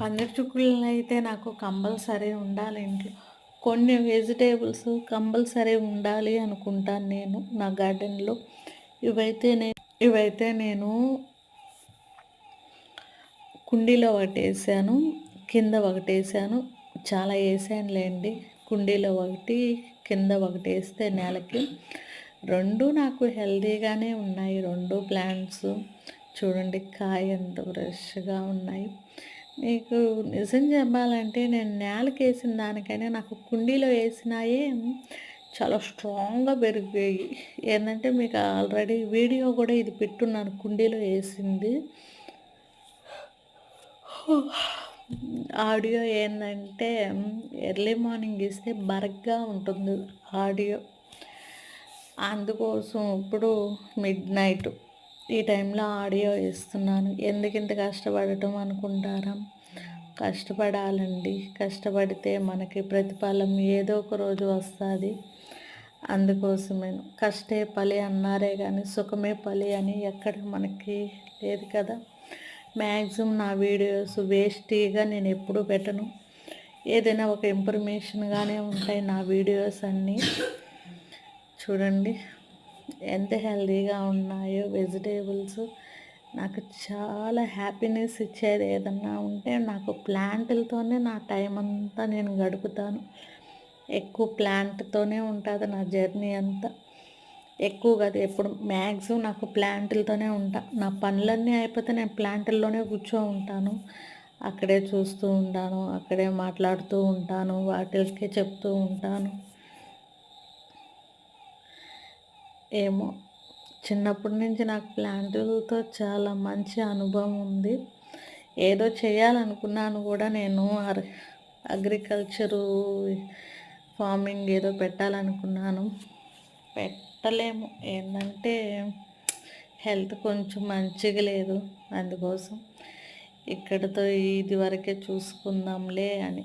పందిరి చుక్కులు అయితే నాకు కంపల్సరీ ఉండాలి ఇంట్లో. కొన్ని వెజిటేబుల్స్ కంపల్సరీ ఉండాలి అనుకుంటాను నేను నా గార్డెన్లో. ఇవైతే నేను ఇవైతే నేను కుండీలో ఒకటి వేసాను కింద ఒకటి వేసాను చాలా వేసానులేండి. కుండీలో ఒకటి కింద ఒకటి వేస్తే నేలకి రెండు నాకు హెల్తీగానే ఉన్నాయి. రెండు ప్లాంట్స్ చూడండి కాయ ఎంత ఫ్రెష్గా ఉన్నాయి. మీకు నిజం చెప్పాలంటే నేను నేలకి వేసిన దానికైనా నాకు కుండీలో వేసినాయే చాలా స్ట్రాంగ్గా పెరిగాయి. ఏంటంటే మీకు ఆల్రెడీ వీడియో కూడా ఇది పెట్టున్నాను కుండీలో వేసింది. ఆడియో ఏంటంటే ఎర్లీ మార్నింగ్ ఇస్తే బరగ్గా ఉంటుంది ఆడియో. అందుకోసం ఇప్పుడు మిడ్ నైట్ ఈ టైంలో ఆడియో ఇస్తున్నాను ఎందుకు ఇంత కష్టపడటం అనుకుంటారా? కష్టపడాలండి. కష్టపడితే మనకి ప్రతిఫలం ఏదో ఒక రోజు వస్తుంది. అందుకోసమే కష్టే పలి అన్నారే కానీ సుఖమే పలి అని ఎక్కడ మనకి లేదు కదా. మ్యాక్సిమం నా వీడియోస్ వేస్టీగా నేను ఎప్పుడూ పెట్టను. ఏదైనా ఒక ఇన్ఫర్మేషన్గానే ఉంటాయి నా వీడియోస్ అన్నీ. చూడండి ఎంత హెల్దీగా ఉన్నాయో వెజిటేబుల్స్. నాకు చాలా హ్యాపీనెస్ ఇచ్చేది ఏదన్నా ఉంటే నాకు ప్లాంట్లతోనే నా టైం అంతా నేను గడుపుతాను. ఎక్కువ ప్లాంట్తోనే ఉంటుంది నా జర్నీ అంతా. ఎక్కువగా అది ఎప్పుడు మ్యాక్సిమం నాకు ప్లాంట్లతోనే ఉంటా. నా పనులన్నీ అయిపోతే నేను ప్లాంట్ల్లోనే కూర్చో ఉంటాను. అక్కడే చూస్తూ ఉంటాను అక్కడే మాట్లాడుతూ ఉంటాను వాటికే చెప్తూ ఉంటాను. ఏమో. చిన్నప్పటి నుంచి నాకు ప్లాంట్లతో చాలా మంచి అనుభవం ఉంది. ఏదో చేయాలనుకున్నాను కూడా నేను. అగ్రికల్చరు ఫార్మింగ్ ఏదో పెట్టాలనుకున్నాను. పెట్టలేము. ఏంటంటే హెల్త్ కొంచెం మంచిగా లేదు అందుకోసం. ఇక్కడితో ఇది వరకే చూసుకుందాంలే అని.